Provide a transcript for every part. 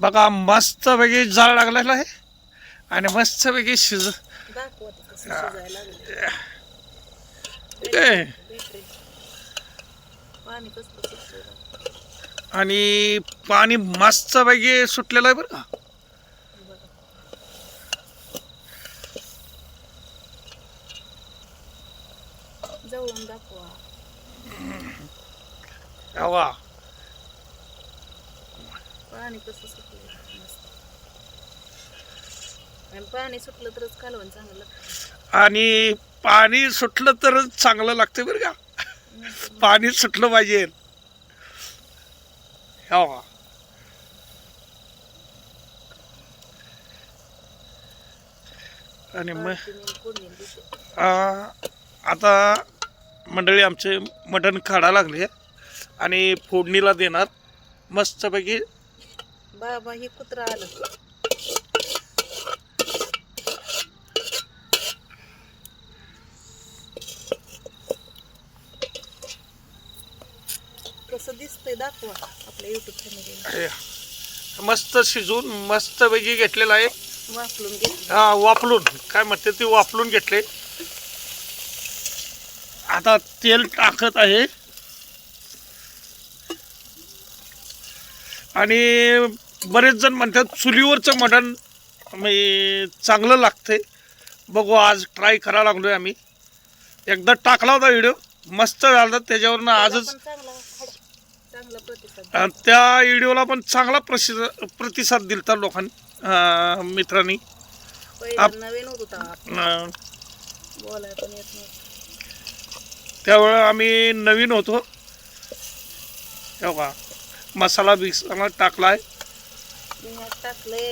बघा मस्तपैकी जाळ लागलेला आहे. आणि मस्तपैकी शिज आणि पाणी मस्तपैकी सुटलेलं आहे बरं का. जवळून दाखवा. पाणी कसं सुटलं मस्त आणि पाणी सुटलं तरच कालवण चांगलं लागतं. आणि पाणी सुटलं तरच चांगलं लागतं बरं का. पाणी सुटलं पाहिजे. हवा आणि मग पाणी. आ, आता मंडळी आमचे मटण काढा लागले. आणि फोडणीला देणार. मस्तपैकी बाबा हे कुत्रा आलं. कसं दिसतंय दाखवा आपल्या युट्यूब मस्त शिजून मस्तपैकी घेतलेलं आहे. वापरून घेतलं. हा वापलून काय म्हणते ते वापलून घेतले आता तेल टाकत आहे. आणि बरेच जण म्हणतात चुलीवरचं मटण म्हणजे चांगलं लागतंय. बघू आज ट्राय करायला लागलोय आम्ही. एकदा टाकला होता व्हिडिओ मस्त झाला. त्याच्यावरनं आजच त्या व्हिडिओला पण चांगला प्रसिद्ध प्रतिसाद दिलता लोकांनी मित्रांनी. त्यावेळेस आम्ही नवीन होतो. तेव्हा मसाला बिसाला टाकलाय. मी ह्यात टाकले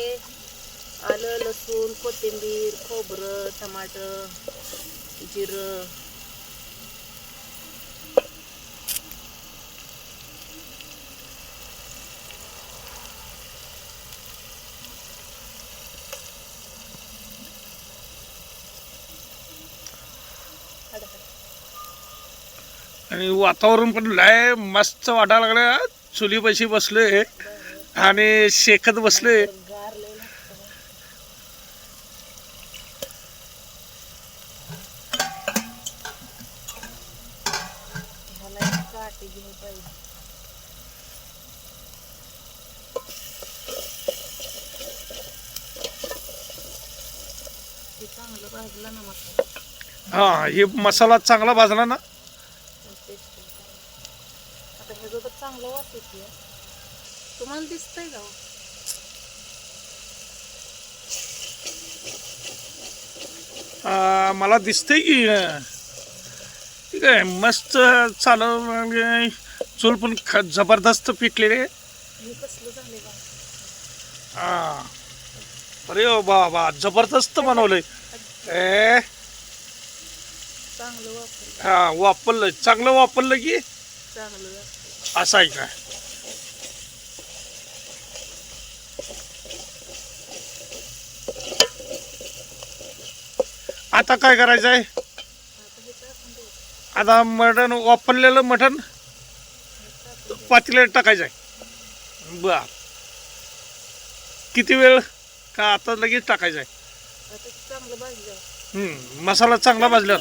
आलं लसूण कोथिंबीर खोबरं टमाटर जिरं. आणि वातावरण पण लय मस्त वाटायला लागलं चुलीपाशी बसले आणि शेकत बसले. पाहिजे ना हा हे मसाला चांगला भाजला ना. टेस्ट चांगलं वास तुम्हाला दिसतंय का हो? मला दिसतंय की ठीक आहे मस्त चालू म्हणजे चूल पण ख जबरदस्त पिकलेले. हे हा अरे बाबा जबरदस्त बनवलंय. ए हा वापरलं चांगलं वापरलं की असं आहे काय आता काय करायचं आहे? आता मटण वापरलेलं मटण पातेल्यात टाकायचं आहे. बर. किती वेळ का आता लगेच टाकायचं आहे? मसाला चांगला भाजला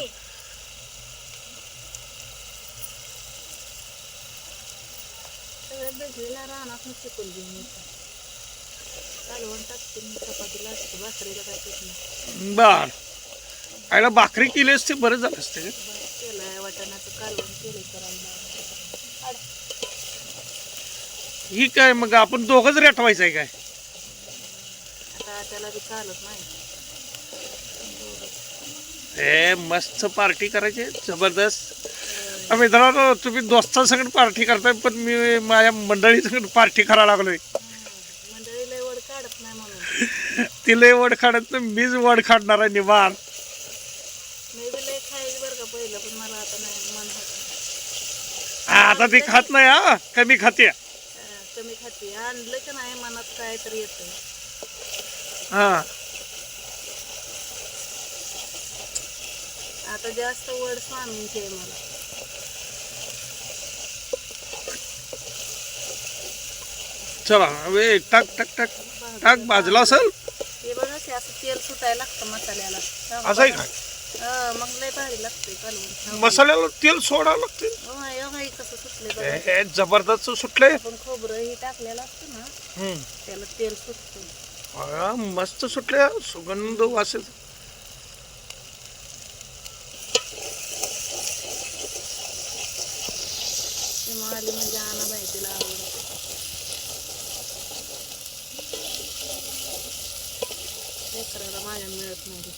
बर. आईला भाकरी केली असते बरं झालं असते. ही काय मग आपण दोघंच रेटवायचं आहे काय? ए मस्त पार्टी करायची जबरदस्त. मित्रांनो तुम्ही दोस्तांसकट पार्टी करताय पण मी माझ्या मंडळीसकट पार्टी करायला लागलोय. मंडळी लय वड काढत नाही म्हणून. तिला वड काढत नाही मीच वड काढणार आहे निवार मी बी लय खायची बरं का पहिलं पण मला आता नाही मन होत आता ती खात नाही हा? कमी खाते कमी खाते आणलं का नाही मनात काय तर येतं हा. आता जास्त वड स्वामींची आहे मला. चला वे टाक टाक टाक. टाक भाजला असेल. हे बघा की असं तेल सुटायला लागतं मसाल्याला. असं आहे काय मग लय भारी कालवण मसाल्याला तेल सोडावं लागते हे कसं सुटले बघा. हे जबरदस्त सुटले आपण खोबरं हे टाकलेलं असतं ना. त्याला तेल सुटतं मस्त सुटले सुगंध वासेल. ते म्हणजे आणा बाई तिला आवडतं लेकराला माझ्या मिळत नाही.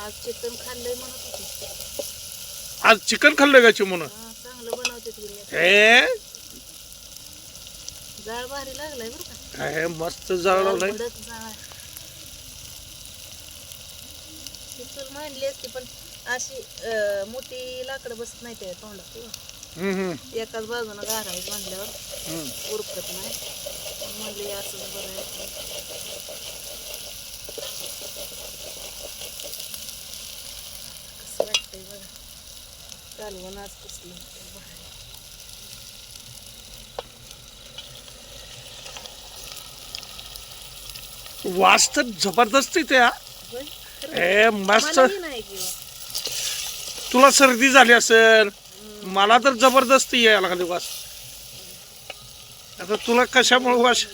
आज चिकन खाल्लंय म्हणत होते. आज चिकन खाल्लं का चिमून? हा चांगलं बनवते तुम्ही हे? जाळ भारी लागलाय बरं का. मस्त जळवलंय जाळ. ती चूल मांडली असती पण अशी अं, मोठी लाकडं बसत नाही त्या तोंडात हम्म, हम्म, एकाच बाजूनं गारायचं म्हणल्यावर हम्म. उरकत नाही. म्हणले असं बरं आहे कसं वाटतंय बघा कालवण आज कसलं. वास तर जबरदस्त त्या? हे मस्त. मलाही नाही किंवा तुला सर्दी झाली असेल मला तर जबरदस्त यायला लागली वास. आता तुला कशामुळे वास?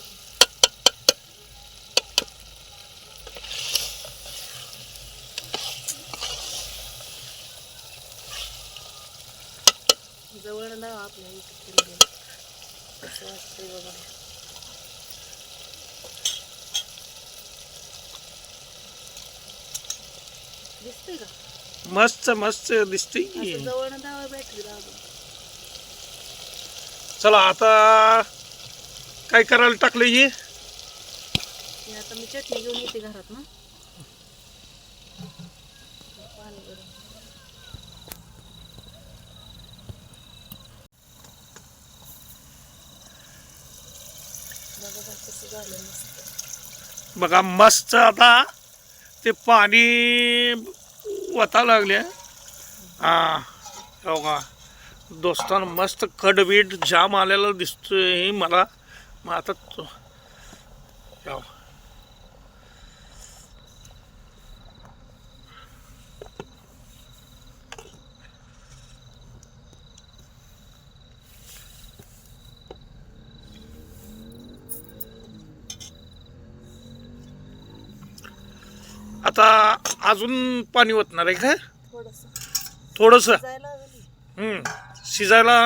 जवळ आपल्या केलेलं. कसं वाटतंय बघा दिसतंय का मस्त मस्त दिसते की. असं जवळ दावा बॅटरी लावून चला आता काय करायला टाकलं हे हे आता मी चटणी घेऊन येते घरात ना पाणी गरम. बघा झालं मस्त बघा मस्त आता ते पाणी वता लागले. हा हो का दोस्तान मस्त कडबीट जाम आलेला दिसतोय मला. मग आता आता अजून पाणी ओतणार आहे का थोडस. शिजायला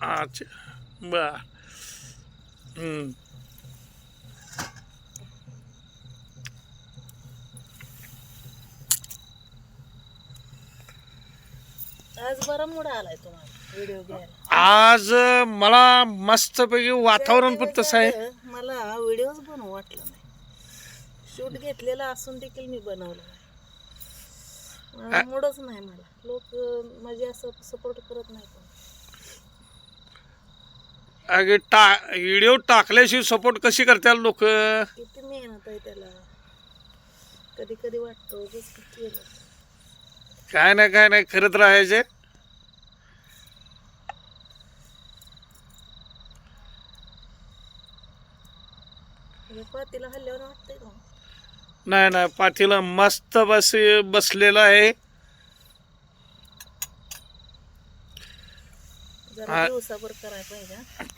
अच्छा बर. आज बरा मूड आलाय तुम्हाला व्हिडिओ घ्यायला. आज मला मस्तपैकी वातावरण पण तसं आहे. मला व्हिडिओच बनवू वाटलं. शूट घेतलेला असून देखील मी बनवलं मूडच नाही मला. लोक म्हणजे असं सपोर्ट करत नाही. अगे टा व्हिडिओ टाकल्याशिवाय सपोर्ट कशी करतात लोक? किती मेहनत आहे त्याला. कधी कधी वाटतं काय नाही काय नाही करत राहायचे. हे पातीला हल्ल्यावर नाही नाही पाठीला मस्त बस बसलेला आहे.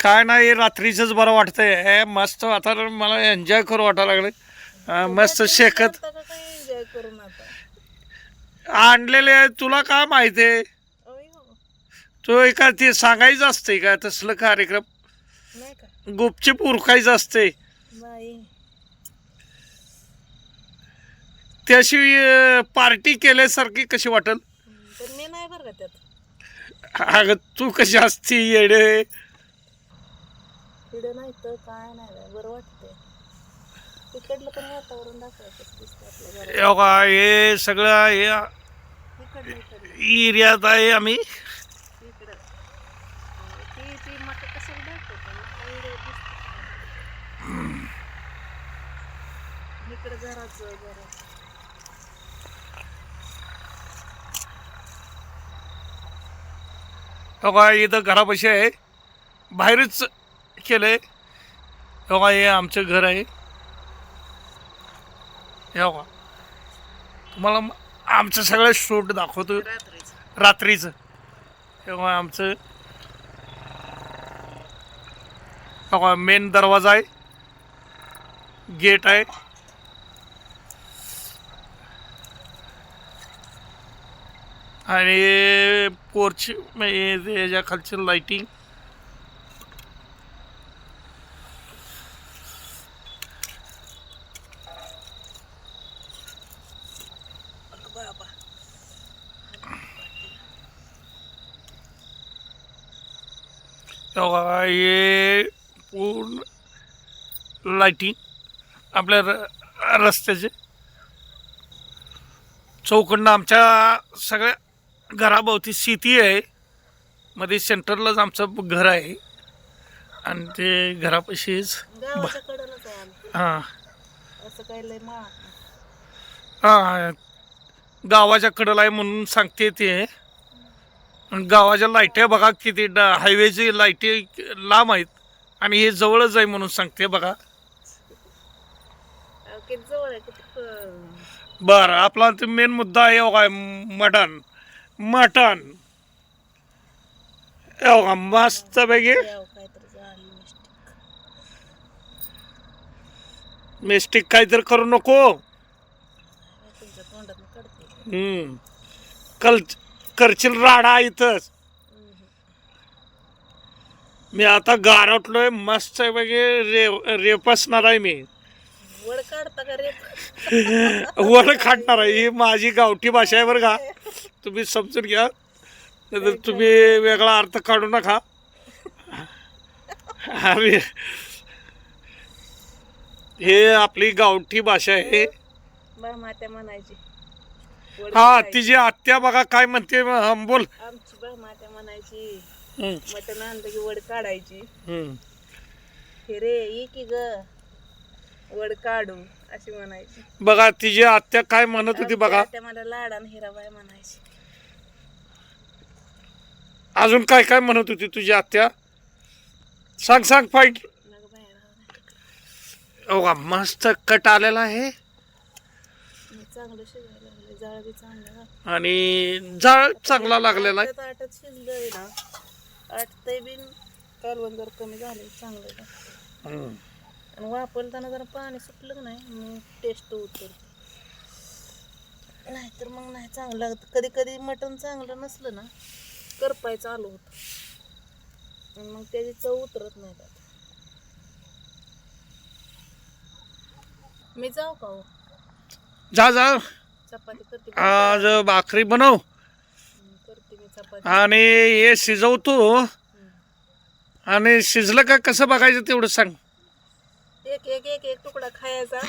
काय नाही रात्रीच बरं वाटतंय. हे मस्त वातावरण मला एन्जॉय करू वाटायला लागले मस्त शेकत. आणलेले आहे, तुला काय माहिती? आहे हो. तो एका ते सांगायचं असते का तसलं कार्यक्रम? गुपचूप उरकायचं असते त्याशिवाय पार्टी केल्यासारखी कशी वाटेल पण मी नाही बरं का त्यात. अगं तू कशी असती येडे? नाही तर काय नाही बाई, बरं वाटतंय. तिकडलं पण वातावरण दाखवायचं दिसतं आपल्या घरात. हे हे सगळं हे. इकडलं इकडलं. एरियात आहे आम्ही. इकडं. अं, ती ती मग कशाला दाखवतं व्हिडिओ दिसतं. इकडं घराचं जरा हे इथं घरापाशी आहे. बाहेरच केलं आहे बघा हे आमचं घर आहे. हे बघा. तुम्हाला आमचं सगळं शूट दाखवतो. रात्रीचं. तेव्हा आमचं. बघा मेन दरवाजा आहे. गेट आहे. आणि पोर्च म्हणजे याच्या खालची लाईटिंग हे पूर्ण लाईटिंग आपल्या र रस्त्याचे. चौकडनं आमच्या सगळ्या घराभोवती शेती आहे. मध्ये सेंटरलाच आमचं घर आहे. आणि ते घरापाशीच हां. हां गावाच्या कडेला आहे. म्हणून सांगते ते. गावाच्या लाईटी बघा किती हायवेची लाईटी लांब आहेत. आणि हे जवळच आहे म्हणून सांगते बघा. बरं आपला ते मेन मुद्दा आहे बघा मटण. मटण हे बघा मस्त पैकी यावं काहीतरी मिस्टेक काहीतरी करू नको। हम्म. कल करशील राडा इथंच। मी आता गारटलोय मस्त पैकी रे रेपसणार आहे मी. वड काढता का रे? वर खाटणार आहे. ही माझी गावठी भाषा आहे बरं का. तुम्ही समजून घ्या. नाहीतर तुम्ही वेगळा अर्थ काढू नका. अरे हे आपली गावठी भाषा आहे. म्हणायची. हा. तिची आत्या बघा काय म्हणते. बोल. आमची म्हणायची. हं, मटण आणलं की वड काढायची. हे रे ये की ग. वड काढू अशी म्हणायची. बघा तिची आत्या काय म्हणत होती बघा. मला लाडान हिराबाई म्हणायची. अजून काय काय म्हणत होती तुझी आत्या? सांग सांग फाईट. बाहेर. बघा मस्त कट आलेला आहे. मी चांगलं शिजायला लागले जाळ बी चांगलं. आणि जाळ चांगला लागलेला आहे. आटत आटत शिजलंय ना. आटतंय बी कालवण जर कमी झालं चांगलं आहे. आणि वापरताना जरा पाणी सुटलं की नाही मग टेस्ट उतरते नाहीतर मग नाही चांगलं लागत. कधी कधी मटण चांगलं नसलं ना करपाय चालू होत. मग त्याची चव उतरत नाही त्यात. मी जाऊ का हो? जा जा. चपाती करते आज भाकरी बनव. करते मी चपाती. आणि हे शिजवतो. आणि शिजलं का कसं बघायचं तेवढं सांग. एक एक एक एक तुकडा खायचा.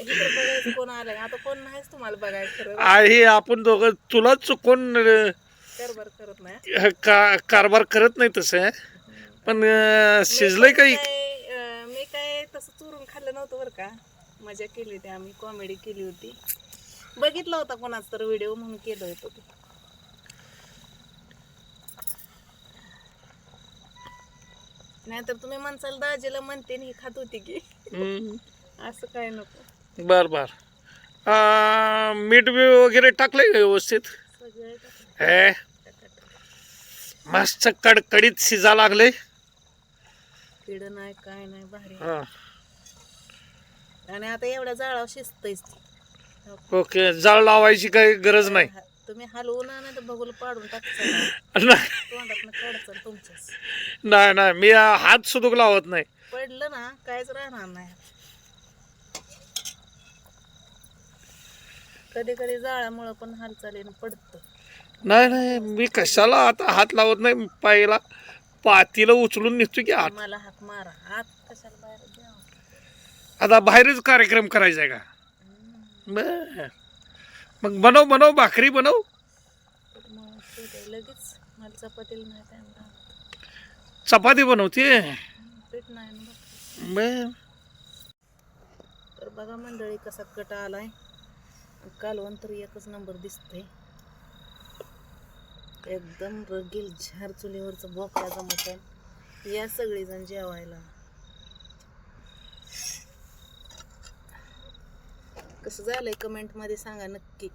इकडे बघायचं कोण आलंय. आता कोण नाहीच तुम्हाला बघायचं खरं आहे आपण दोघं तुला चुकून अं, कारभार करत नाही. का कारभार करत नाही तसं पण अं, शिजलंय मी काही काय, अं, मी काय तसं चुरून खाल्लं नव्हतं बरं का. मजा केली होती आम्ही. कॉमेडी केली होती. बघितला होता कोणाचा तर व्हिडिओ म्हणून केलं होतं ते. नाहीतर तुम्ही म्हणसाल दाजीला म्हणते ही खात होती की. असं काय नको बर बर मीठ बी वगैरे टाकलंय का व्यवस्थित सगळे. हे. मस्त कडकडीत शिजा लागले किड नाही काय नाही भारी हा. आणि आता एवढ्या जाळावर शिजतच ओके जाळ लावायची काही गरज नाही तुम्ही हलवून ना तर बघूल पाडून टाकचा नाही. तोंडात काढचं तुमच्याच नाही नाही. मी हात सुधूक लावत नाही. पडलं ना काहीच राहणार नाही. कधी कधी जाळामुळं पण हालचालीनं पडतं. नाही नाही. मी कशाला आता हात लावत नाही? पायला पातीला उचलून निघतो की हात. मला हात मारा. हात कशाला बाहेर द्यावा? आता बाहेरच कार्यक्रम करायचा आहे का? बर. मग बनव बनव भाकरी बनव. लगेच मला चपातीला नाही चपाती बनवते. पीठ नाही ना बघ. बर. तर बघा मंडळी कसा कट आलाय. कालवण तर एकच नंबर दिसतंय. एकदम रगील झार चुलीवरचं बोकडाचं मटण. या सगळेजण जेवायला. कसं झालंय आहे कमेंटमध्ये सांगा नक्की.